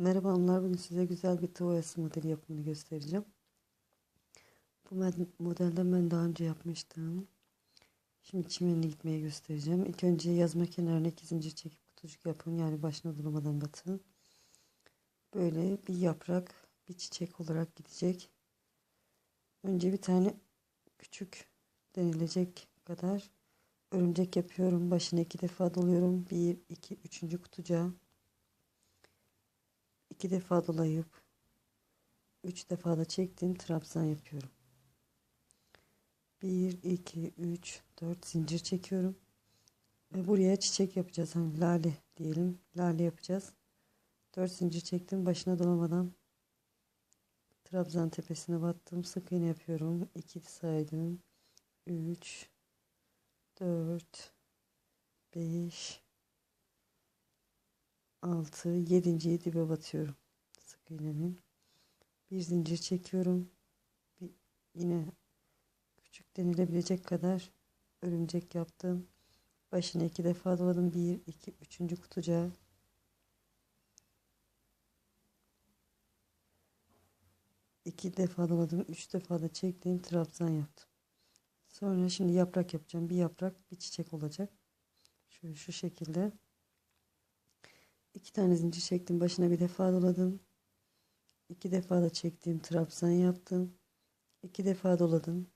Merhaba onlar bugün size güzel bir oyası modeli yapımını göstereceğim. Bu modelden ben daha önce yapmıştım. Şimdi çimenini gitmeye göstereceğim. İlk önce yazma kenarına iki zincir çekip kutucuk yapın. Yani başına durmadan batın. Böyle bir yaprak bir çiçek olarak gidecek. Önce bir tane küçük denilecek kadar örümcek yapıyorum. Başına iki defa doluyorum. Bir, iki, üçüncü kutucuğa iki defa dolayıp üç defa da çektim trabzan yapıyorum. 1 2 3 4 zincir çekiyorum. Ve buraya çiçek yapacağız. Hani lale diyelim. Lale yapacağız. 4 zincir çektim. Başına dolamadan trabzan tepesine battım. Sık iğne yapıyorum. 2 saydım. 3 4 5 6 7. dibe batıyorum. Sık iğnemin bir zincir çekiyorum. Bir, yine küçük denilebilecek kadar örümcek yaptım. Başına iki defa doladım. Bir iki üçüncü kutucuğa iki defa doladım. Üç defa da çektim. Trabzan yaptım. Sonra şimdi yaprak yapacağım. Bir yaprak bir çiçek olacak. Şu şu şekilde iki tane zincir çektim başına bir defa doladım. İki defa da çektiğim trabzan yaptım. İki defa doladım.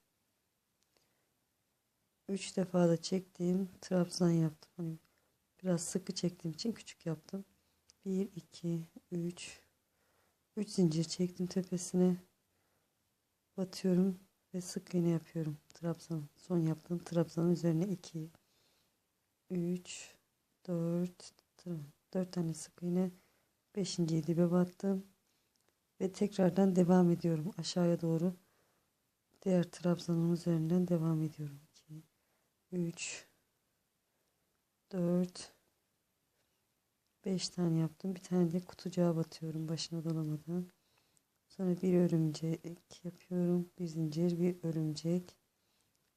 Üç defa da çektiğim trabzan yaptım. Hani biraz sıkı çektiğim için küçük yaptım. Bir iki üç. Üç zincir çektim tepesine. Batıyorum ve sık iğne yapıyorum trabzan son yaptığım trabzanın üzerine. 2 3 4 4 tane sık iğne 5. dibe battım ve tekrardan devam ediyorum. Aşağıya doğru diğer trabzanın üzerinden devam ediyorum. 2 3 4 5 tane yaptım. Bir tane de kutucuğa batıyorum başına dolamadan. Sonra bir örümcek yapıyorum. Bir zincir bir örümcek.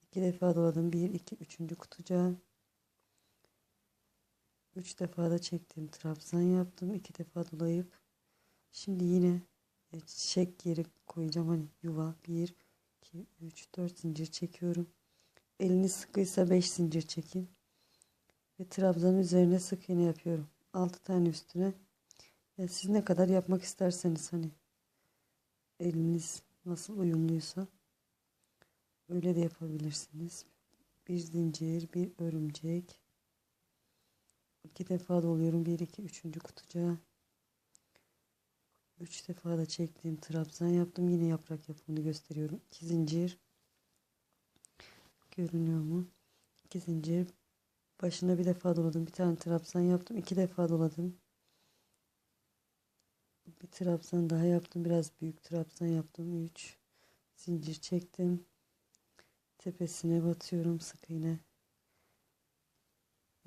İki defa doladım. Bir iki üçüncü kutucuğa 3 defa da çektim trabzan yaptım 2 defa dolayıp. Şimdi yine e, çiçek yeri koyacağım hani yuva 1 2 3 4 zincir çekiyorum. Eliniz sıkıysa 5 zincir çekin. Ve trabzanın üzerine sık iğne yapıyorum. 6 tane üstüne. Yani siz ne kadar yapmak isterseniz hani eliniz nasıl uyumluysa öyle de yapabilirsiniz. Bir zincir bir örümcek iki defa doluyorum. Bir, iki, üçüncü kutucuğa. Üç defa da çektiğim trabzan yaptım. Yine yaprak yapımını gösteriyorum. İki zincir. Görünüyor mu? İki zincir. Başına bir defa doladım. Bir tane trabzan yaptım. iki defa doladım. Bir trabzan daha yaptım. Biraz büyük trabzan yaptım. Üç zincir çektim. Tepesine batıyorum sık iğne.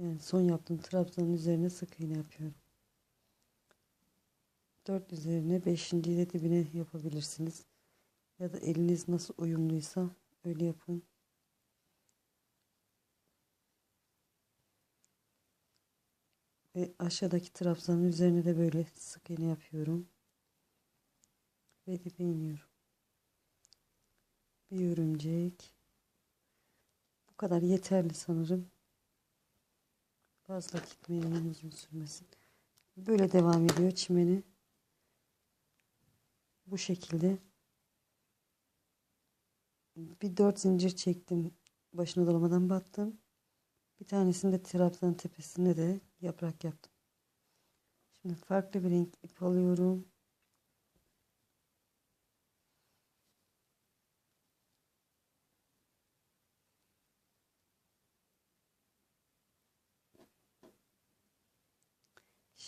Yani son yaptığım trabzanın üzerine sık iğne yapıyorum. 4 üzerine 5. de dibine yapabilirsiniz. Ya da eliniz nasıl uyumluysa öyle yapın. Ve aşağıdaki trabzanın üzerine de böyle sık iğne yapıyorum. Ve dibe iniyorum. Bir örümcek. Bu kadar yeterli sanırım. Fazla gitmeyelim uzun sürmesin. Böyle devam ediyor çimeni. Bu şekilde. Bir dört zincir çektim. Başına dolamadan battım. Bir tanesini de trabzan tepesine de yaprak yaptım. Şimdi farklı bir renk ip alıyorum.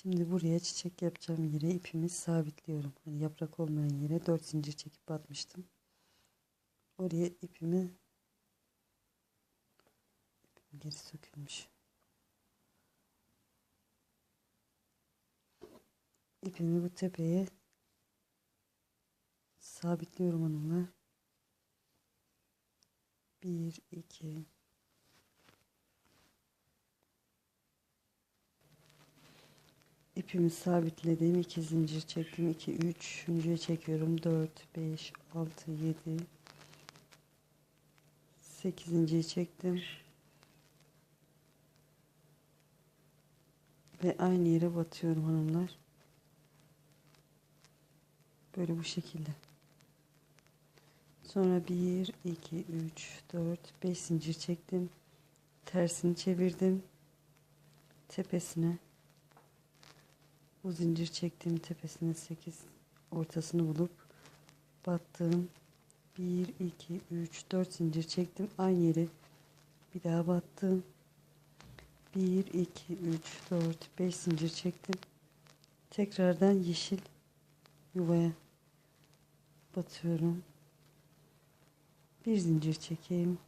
Şimdi buraya çiçek yapacağım yere ipimi sabitliyorum. Hani yaprak olmayan yere 4 zincir çekip batmıştım. Oraya ipimi ipim geri sökülmüş. İpimi bu tepeye sabitliyorum onunla. 1 2 ipimi sabitledim. 2 zincir çektim. 2 3 üçüncüye çekiyorum. 4 5 6 7 8. çektim. Ve aynı yere batıyorum hanımlar. Böyle bu şekilde. Sonra 1 2 3 4 5 zincir çektim. Tersini çevirdim. Tepesine bu zincir çektiğim tepesine 8 ortasını bulup battım. 1 2 3 4 zincir çektim. Aynı yere bir daha battım. 1 2 3 4 5 zincir çektim. Tekrardan yeşil yuvaya batıyorum. Bir zincir çekeyim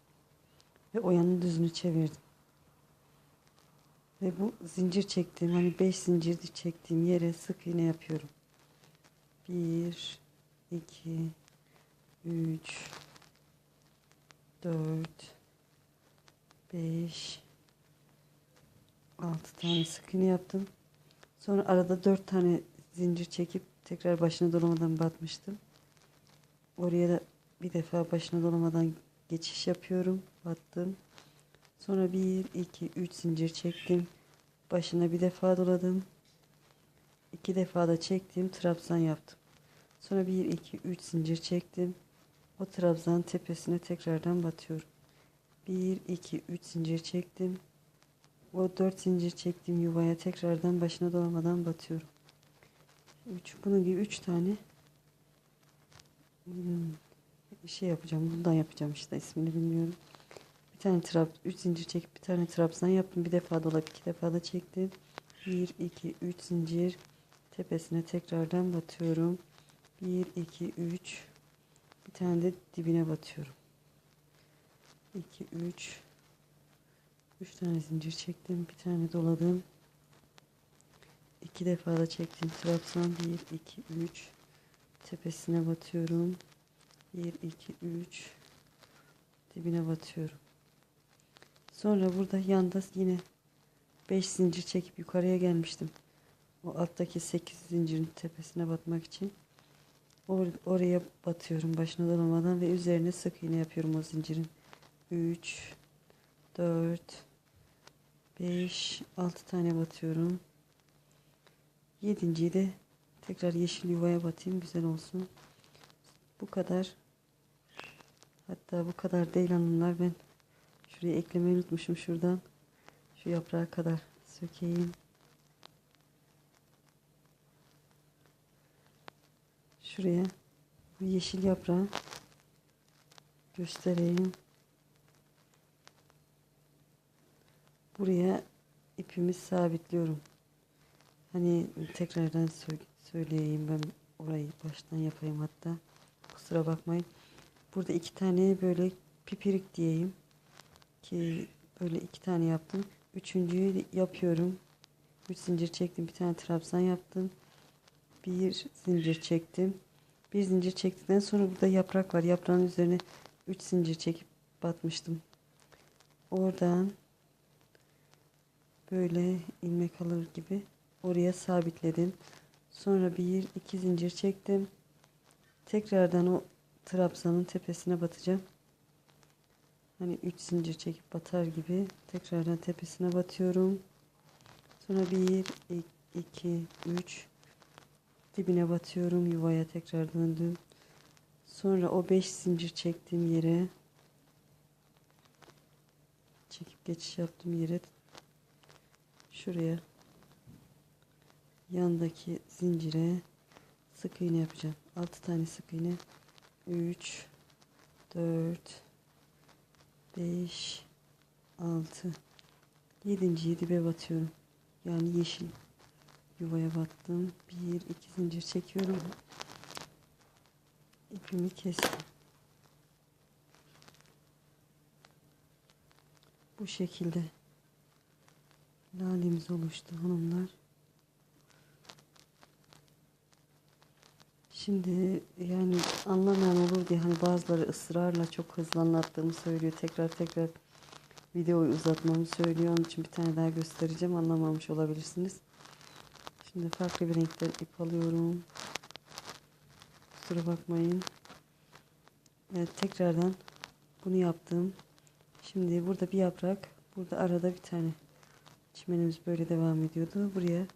ve oyanın düzünü çevirdim. Ve bu zincir çektiğim hani 5 zincir çektiğim yere sık iğne yapıyorum. 1 2 3 4 5 6 tane sık iğne yaptım. Sonra arada 4 tane zincir çekip tekrar başına dolamadan batmıştım. Oraya da bir defa başına dolamadan geçiş yapıyorum. Battım. Sonra 1 2 3 zincir çektim. Başına bir defa doladım. İki defa da çektim, trabzan yaptım. Sonra 1 2 3 zincir çektim. O trabzan tepesine tekrardan batıyorum. 1 2 3 zincir çektim. O 4 zincir çektiğim yuvaya tekrardan başına dolamadan batıyorum. 3 bunun gibi 3 tane hmm, şey yapacağım. Bundan yapacağım işte ismini bilmiyorum. Tane trab 3 zincir çekip bir tane trabzan yaptım. Bir defa dolap iki defa da çektim. 1 2 3 zincir tepesine tekrardan batıyorum. 1 2 3 bir tane de dibine batıyorum. 2 3 3 tane zincir çektim. Bir tane doladım. İki defa da çektim. Trabzan 1 2 3 tepesine batıyorum. 1 2 3 dibine batıyorum. Sonra burada yanda yine 5 zincir çekip yukarıya gelmiştim. O alttaki 8 zincirin tepesine batmak için. Or oraya batıyorum başına dolamadan ve üzerine sık iğne yapıyorum o zincirin. 3 4 5 6 tane batıyorum. 7. de tekrar yeşil yuvaya batayım güzel olsun. Bu kadar. Hatta bu kadar değil hanımlar ben şuraya eklemeyi unutmuşum şuradan. Şu yaprağa kadar sökeyim. Şuraya bu yeşil yaprağı göstereyim. Buraya ipimi sabitliyorum. Hani tekrardan söyleyeyim ben orayı baştan yapayım hatta. Kusura bakmayın. Burada iki tane böyle pipirik diyeyim. Ki böyle iki tane yaptım. Üçüncüyü yapıyorum. Üç zincir çektim. Bir tane trabzan yaptım. Bir zincir çektim. Bir zincir çektikten sonra burada yaprak var. Yaprağın üzerine üç zincir çekip batmıştım. Oradan böyle ilmek alır gibi oraya sabitledim. Sonra bir iki zincir çektim. Tekrardan o trabzanın tepesine batacağım. Hani 3 zincir çekip batar gibi tekrardan tepesine batıyorum. Sonra 1 2 3 dibine batıyorum. Yuvaya tekrar döndüm. Sonra o 5 zincir çektiğim yere çekip geçiş yaptım yere şuraya yandaki zincire sık iğne yapacağım. 6 tane sık iğne 3 4 5 6 7. dibe batıyorum. Yani yeşil yuvaya battım. 1 2 zincir çekiyorum. İpimi kestim. Bu şekilde lalemiz oluştu hanımlar. Şimdi yani anlamayan olur diye hani bazıları ısrarla çok hızlı anlattığımı söylüyor. Tekrar tekrar videoyu uzatmamı söylüyor. Onun için bir tane daha göstereceğim. Anlamamış olabilirsiniz. Şimdi farklı bir renkten ip alıyorum. Kusura bakmayın. Evet tekrardan bunu yaptım. Şimdi burada bir yaprak, burada arada bir tane. Çimenimiz böyle devam ediyordu. Buraya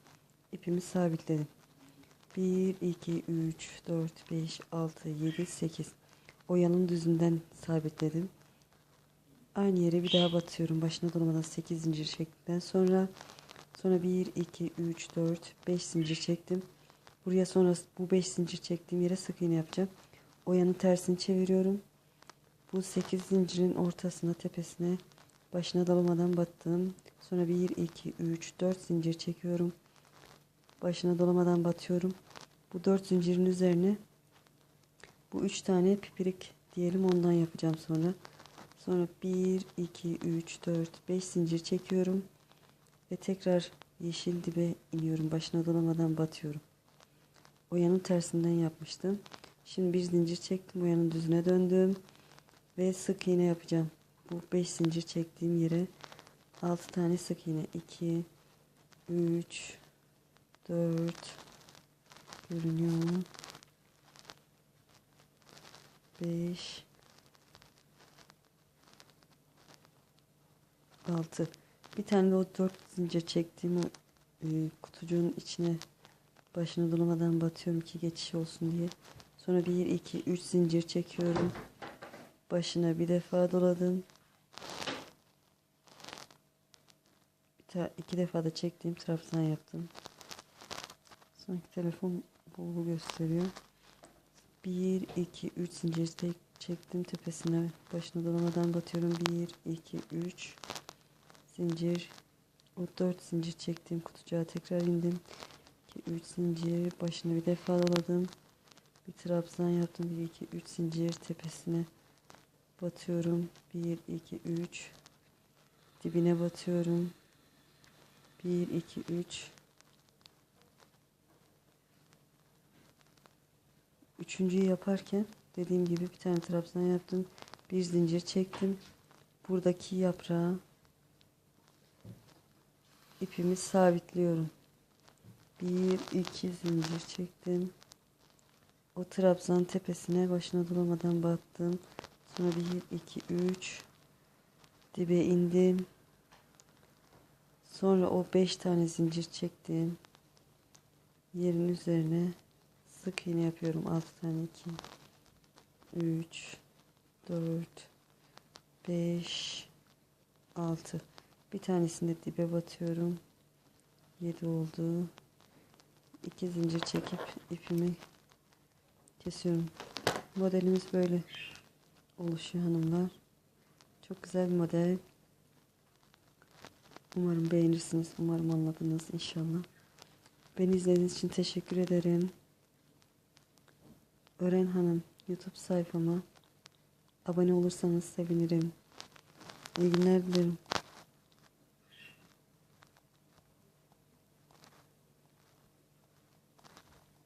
ipimi sabitledim. 1, 2, 3, 4, 5, 6, 7, 8. Oyanın düzünden sabitledim. Aynı yere bir daha batıyorum. Başına dolamadan 8 zincir çektikten sonra sonra 1, 2, 3, 4, 5 zincir çektim. Buraya sonra bu 5 zincir çektiğim yere sık iğne yapacağım. Oyanın tersini çeviriyorum. Bu 8 zincirin ortasına tepesine başına dolamadan battım. Sonra 1, 2, 3, 4 zincir çekiyorum. Başına dolamadan batıyorum. Bu 4 zincirin üzerine bu 3 tane pipirik diyelim ondan yapacağım sonra. Sonra 1, 2, 3, 4, 5 zincir çekiyorum. Ve tekrar yeşil dibe iniyorum. Başına dolamadan batıyorum. Oyanın tersinden yapmıştım. Şimdi bir zincir çektim. Oyanın düzüne döndüm. Ve sık iğne yapacağım. Bu 5 zincir çektiğim yere 6 tane sık iğne. 2, 3, 4 görünüyor? 5 6 bir tane de o 4 zincir çektiğim o e, kutucuğun içine başına dolamadan batıyorum ki geçiş olsun diye. Sonra 1 2 3 zincir çekiyorum. Başına bir defa doladım. Bir iki defa da çektiğim trabzan yaptım. Sanki telefon bolu gösteriyor. 1 2 3 zincir tek çektim tepesine başına dolamadan batıyorum. 1 2 3 zincir o 4 zincir çektiğim kutucuğa tekrar indim. 2 3 zincir başına bir defa doladım. Bir trabzan yaptım. 1 2 3 zincir tepesine batıyorum. 1 2 3 dibine batıyorum. 1 2 3 Üçüncüyü yaparken dediğim gibi bir tane trabzan yaptım. Bir zincir çektim. Buradaki yaprağı ipimi sabitliyorum. Bir iki zincir çektim. O trabzan tepesine başına dolamadan battım. Sonra bir iki üç dibe indim. Sonra o beş tane zincir çektim. Yerin üzerine sık iğne yapıyorum. 6 tane 2 3 4 5 6 bir tanesini de dibe batıyorum. 7 oldu. 2 zincir çekip ipimi kesiyorum. Modelimiz böyle oluşuyor hanımlar. Çok güzel bir model. Umarım beğenirsiniz. Umarım anladınız inşallah. Beni izlediğiniz için teşekkür ederim. Ören Hanım YouTube sayfama abone olursanız sevinirim. İyi günler dilerim.